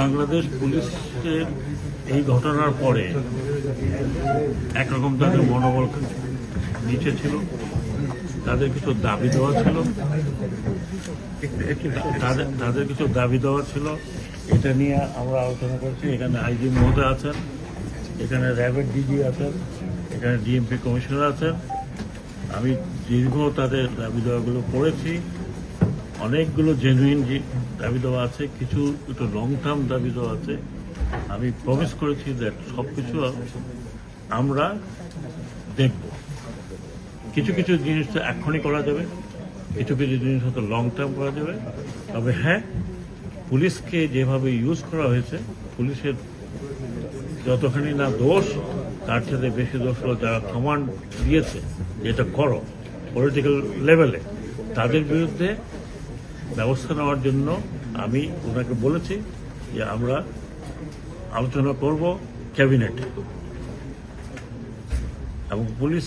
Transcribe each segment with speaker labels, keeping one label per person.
Speaker 1: বাংলাদেশ পুলিশের এই ঘটনার পরে একরকম তাদের মনোবল নিচে ছিল, তাদের কিছু দাবি দেওয়া ছিল তাদের কিছু দাবি দেওয়া ছিল। এটা নিয়ে আমরা আলোচনা করছি। এখানে আইজি মহোদয় আছেন, এখানে র্যাবের ডিজি আছেন, এখানে ডিএমপি কমিশনার আছেন। আমি দীর্ঘ তাদের দাবি দেওয়াগুলো পড়েছি। অনেকগুলো জেনুইন দাবি দেওয়া আছে, কিছু একটু লং টার্ম দাবি দেওয়া আছে। আমি প্রমিস করেছি দ্যাট সব কিছু আমরা দেখব। কিছু কিছু জিনিস তো এক্ষুনি করা যাবে, কিছু কিছু জিনিস হয়তো লং টার্ম করা যাবে। তবে হ্যাঁ পুলিশকে যেভাবে ইউজ করা হয়েছে, পুলিশের যতখানি না দোষ, তার সাথে বেশি দোষ হলো যারা কমান্ড দিয়েছে যে এটা করো পলিটিক্যাল লেভেলে তাদের বিরুদ্ধে ব্যবস্থা নেওয়ার জন্য আমি ওনাকে বলেছি যে আমরা আলোচনা করব ক্যাবিনেটে। এবং পুলিশ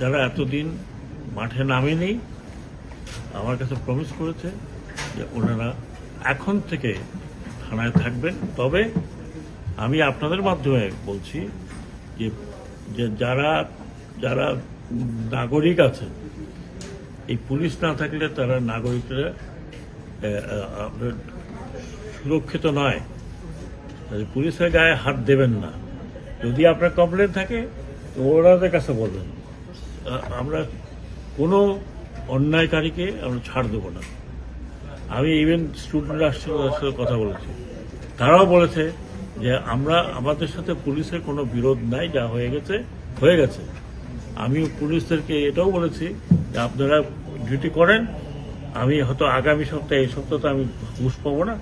Speaker 1: যারা এতদিন মাঠে নামেনি, আমার কাছে প্রমিস করেছে যে ওনারা এখন থেকে থানায় থাকবেন। তবে আমি আপনাদের মাধ্যমে বলছি যে যে যারা যারা নাগরিক আছে এই পুলিশ না থাকলে তারা নাগরিকরা সুরক্ষিত নয়। পুলিশের গায়ে হাত দেবেন না, যদি আপনার কমপ্লেন থাকে, তো ওনাদের কাছে বলবেন। আমরা কোনো অন্যায়কারীকে আমরা ছাড় দেবো না। আমি ইভেন স্টুডেন্ট আসছে সাথে কথা বলেছি। তারাও বলেছে যে, আমরা, আমাদের সাথে পুলিশের কোনো বিরোধ নাই, যা হয়ে গেছে হয়ে গেছে। আমি পুলিশদেরকে এটাও বলেছি যে, আপনারা ডিউটি করেন আমি হয়তো আগামী সপ্তাহে এই সপ্তাহে তো আমি ঘুষ পাবো না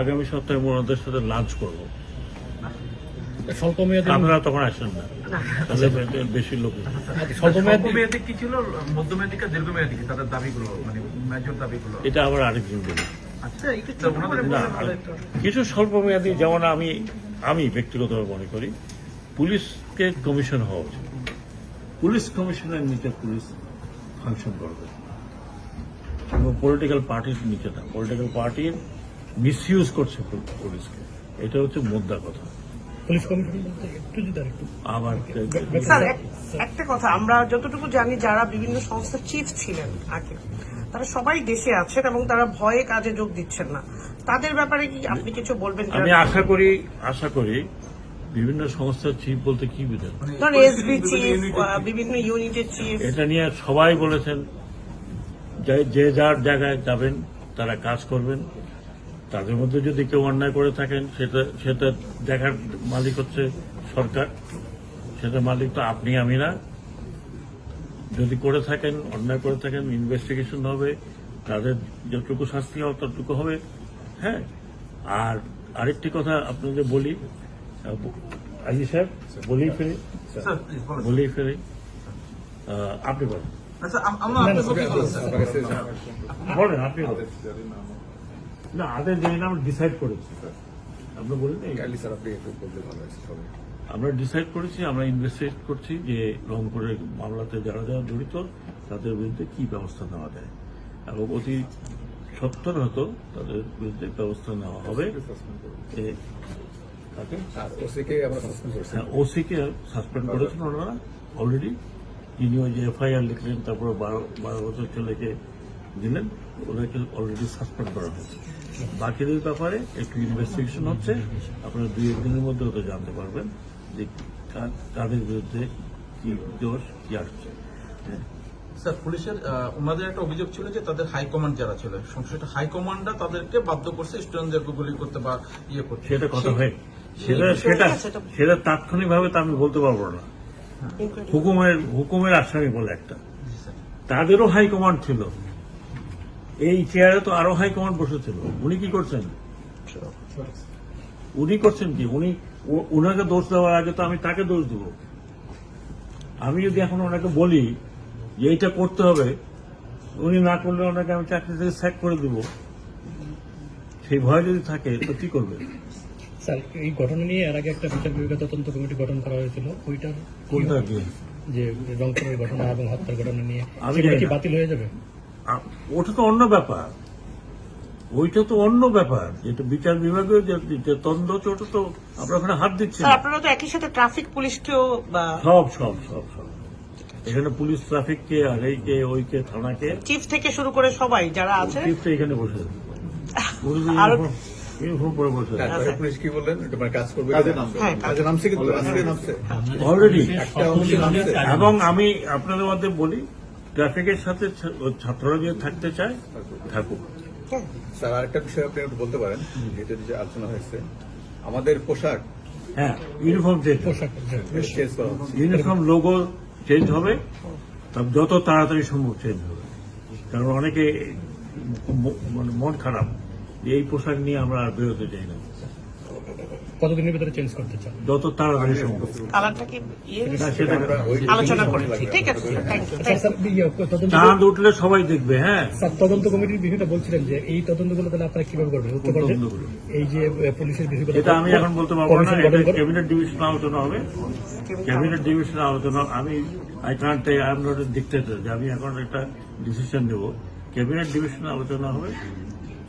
Speaker 1: আগামী সপ্তাহে ওনাদের সাথে লাঞ্চ করব।
Speaker 2: স্বল্প
Speaker 1: আপনারা তখন আসেন না। তাহলে বেশি লোক
Speaker 3: স্বল্পমেয়াদী কি ছিল? মধ্যমেয়াদী কি দীর্ঘমেয়াদী কি? তাদের দাবিগুলো মানে মেজর দাবিগুলো।
Speaker 1: এটা আবার আরেকজন
Speaker 3: আচ্ছা
Speaker 1: কিছু স্বল্প মেয়াদী যেমন আমি আমি ব্যক্তিগতভাবে মনে করি পুলিশকে কমিশন হওয়া উচিত। পুলিশ কমিশনের নিচে পুলিশ ফাংশন করবে। এবং পলিটিক্যাল পার্টির নিচে না পলিটিক্যাল পার্টির মিসইউজ করছে পুলিশকে। এটা হচ্ছে মোদ্দা কথা।
Speaker 2: পুলিশ একটু যদি আর একটু
Speaker 1: আবার
Speaker 4: স্যার একটা কথা আমরা যতটুকু জানি যারা বিভিন্ন সংস্থার চিফ ছিলেন আগে তারা সবাই দেশে আছেন এবং তারা ভয়ে কাজে যোগ দিচ্ছেন না। তাদের ব্যাপারে কি আপনি কিছু বলবেন
Speaker 1: আমি আশা করি আশা করি বিভিন্ন সংস্থার চিফ বলতে কি বুঝেন?
Speaker 4: ধরুন এসবি চিফ বিভিন্ন ইউনিটের চিফ
Speaker 1: এটা নিয়ে সবাই বলেছেন যে যে যার জায়গায় যাবেন তারা কাজ করবেন। তাদের মধ্যে যদি কেউ অন্যায় করে থাকেন সেটা সেটা দেখার মালিক হচ্ছে সরকার। সেটা মালিক তো আপনি আমি না। যদি করে থাকেন অন্যায় করে থাকেন ইনভেস্টিগেশন হবে তাদের যতটুকু শাস্তি হবে ততটুকু হবে। হ্যাঁ। আর আরেকটি কথা আপনাদের বলি। আজি বলেই ফেলি।
Speaker 3: স্যার প্লিজ বলেন
Speaker 1: বলেই ফেলি। আহ, আপনি বলেন।
Speaker 3: আচ্ছা বলেন
Speaker 1: আপনি না আদের আমরা ডিসাইড করেছি। আপনি আমরা ডিসাইড করেছি আমরা ইনভেস্টিগেট করছি যে রংপুরের মামলাতে যারা যারা জড়িত তাদের বিরুদ্ধে কি ব্যবস্থা নেওয়া যায়। এবং অতি সত্তর হতো তাদের বিরুদ্ধে ব্যবস্থা নেওয়া হবে। যে তাকে
Speaker 5: আর ওসিকে আমরা সাসপেন্ড
Speaker 1: ওসিকে সাসপেন্ড করেছেন ওনারা অলরেডি তিনি ওই যে এফআইআর লিখলেন তারপরে বারো বারো বছর ছেলেকে দিলেন ওনাকে অলরেডি সাসপেন্ড করা হয়েছে। বাকিদের ব্যাপারে একটু ইনভেস্টিগেশন হচ্ছে। আপনারা দুই একদিনের মধ্যে ওটা জানতে পারবেন যে কাদের বিরুদ্ধে কি দোষ কি আসছে হ্যাঁ।
Speaker 3: স্যার পুলিশের ওনাদের একটা অভিযোগ ছিল যে তাদের হাইকমান্ড যারা ছিল সংশ্লিষ্ট হাইকমান্ডরা তাদেরকে বাধ্য করছে স্টুডেন্টদের গুলি করতে বা ইয়ে করতে।
Speaker 1: সেটা কথা হয় সেটা সেটা
Speaker 4: সেটা-
Speaker 1: সেটা তাৎক্ষণিকভাবে তো আমি বলতে পারব না। হুকুমের হুকুমের আসামি বলে একটা। তাদেরও হাইকমান্ড ছিল। এই চেয়ারে তো আরও হাইকমান্ড বসেছিল। উনি কি করছেন? উনি করছেন কি? উনি ওনাকে দোষ দেওয়ার আগে তো আমি তাকে দোষ দেব। আমি যদি এখন ওনাকে বলি যে এইটা করতে হবে, উনি না করলে ওনাকে আমি চাকরি থেকে স্যাক করে দেব। সেই ভয় যদি থাকে, তো কি করবে?
Speaker 2: স্যার এই ঘটনা নিয়ে এর আগে একটা বিচার বিভাগীয় তদন্ত কমিটি গঠন করা হয়েছিল। ওইটার
Speaker 1: কোনটা কি?
Speaker 2: যে রংপুরের ঘটনা এবং হত্যার ঘটনা নিয়ে সেটা কি বাতিল হয়ে যাবে?
Speaker 1: ওটা তো অন্য ব্যাপার। ওইটা তো অন্য ব্যাপার। যেটা বিচার বিভাগের যে ওটা তো আমরা ওখানে হাত দিচ্ছি
Speaker 4: আপনারা তো একই সাথে ট্রাফিক পুলিশকেও
Speaker 1: সব সব সব সব। এখানে পুলিশ ট্রাফিককে আর এইকে ওইকে থানাকে
Speaker 4: চিফ থেকে শুরু করে সবাই যারা আছে।
Speaker 1: চিফটা এখানে বসে
Speaker 4: আরো-
Speaker 1: ইউনিফর্ম- ইউনিফর্ম পরে বসে
Speaker 5: পুলিশ কি বললেন? এটা কাজ করবে
Speaker 3: কাজে নামবে।
Speaker 5: কাজে নামছে কিন্তু আজকে নামছে।
Speaker 1: অলরেডি।
Speaker 5: একটা অংশ নামছে।
Speaker 1: এবং আমি আপনাদের মধ্যে বলি ট্রাফিকের সাথে ছাত্ররা যদি থাকতে চায় থাকুক।
Speaker 5: স্যার আরেকটা বিষয় আপনি একটু বলতে পারেন যেটা যে আলোচনা হয়েছে। আমাদের পোশাক।
Speaker 1: হ্যাঁ ইউনিফর্ম চেঞ্জ
Speaker 2: পোশাক
Speaker 5: চেঞ্জ
Speaker 1: ইউনিফর্ম লোগো চেঞ্জ হবে। যত তাড়াতাড়ি সম্ভব চেঞ্জ হবে। কারণ অনেকে মানে মন খারাপ। যে এই পোশাক নিয়ে আমরা আর বেরোতে চাই না।
Speaker 2: কতদিনের ভিতরে চেঞ্জ করতে চান
Speaker 1: যত তাড়াতাড়ি সম্ভব।
Speaker 4: কালারটা কি
Speaker 1: না, সেটা
Speaker 5: আমরা ওই-
Speaker 4: আলোচনা করে ঠিক আছে থ্যাংক ইউ
Speaker 2: স্যার স্যার তদন্ত
Speaker 1: চাঁদ উঠলে সবাই দেখবে হ্যাঁ।
Speaker 2: তদন্ত কমিটির বিষয়টা বলছিলেন যে এই তদন্তগুলো তাহলে আপনারা কীভাবে করবেন?
Speaker 1: তদন্তগুলো?
Speaker 2: এই যে পুলিশের বিষয়গুলো
Speaker 1: এটা আমি এখন বলতে পারব না এটা ক্যাবিনেট ডিভিশন আলোচনা হবে। ক্যাবিনেট ডিভিশন আলোচনা। আমি I can't I am not dictator যে আমি এখন একটা ডিসিশন নেব ক্যাবিনেট ডিভিশন আলোচনা হবে।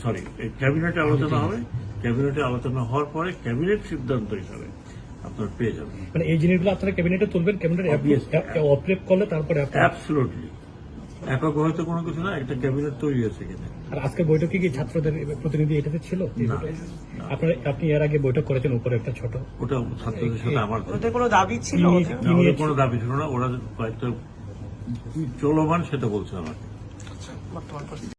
Speaker 1: সরি এই ক্যাবিনেটে আলোচনা হবে। ক্যাবিনেটে আলোচনা হওয়ার পরে ক্যাবিনেট সিদ্ধান্ত হিসাবে আপনার পেয়ে যাবেন।
Speaker 2: মানে এই জিনিসগুলো আপনারা ক্যাবিনেটে তুলবেন ক্যাবিনেট. অপ্রেপ করলে তারপরে
Speaker 1: অ্যাবসলুটলি একক হয়তো কোনো কিছু না একটা ক্যাবিনেট তৈরি হয়েছে কিনা।
Speaker 2: আর আজকে বৈঠকে কি ছাত্রদের প্রতিনিধি এটাতে ছিল? আপনারা আপনি এর আগে বৈঠক করেছেন উপরে একটা ছোট।
Speaker 1: ওটা ছাত্রদের সাথে আমার
Speaker 4: ওদের কোনো দাবি ছিল?
Speaker 1: কোনো দাবি ছিল না ওরা কয়েকটা কি চলমান সেটা বলছে আমাকে।
Speaker 4: বর্তমান পরিস্থিতি।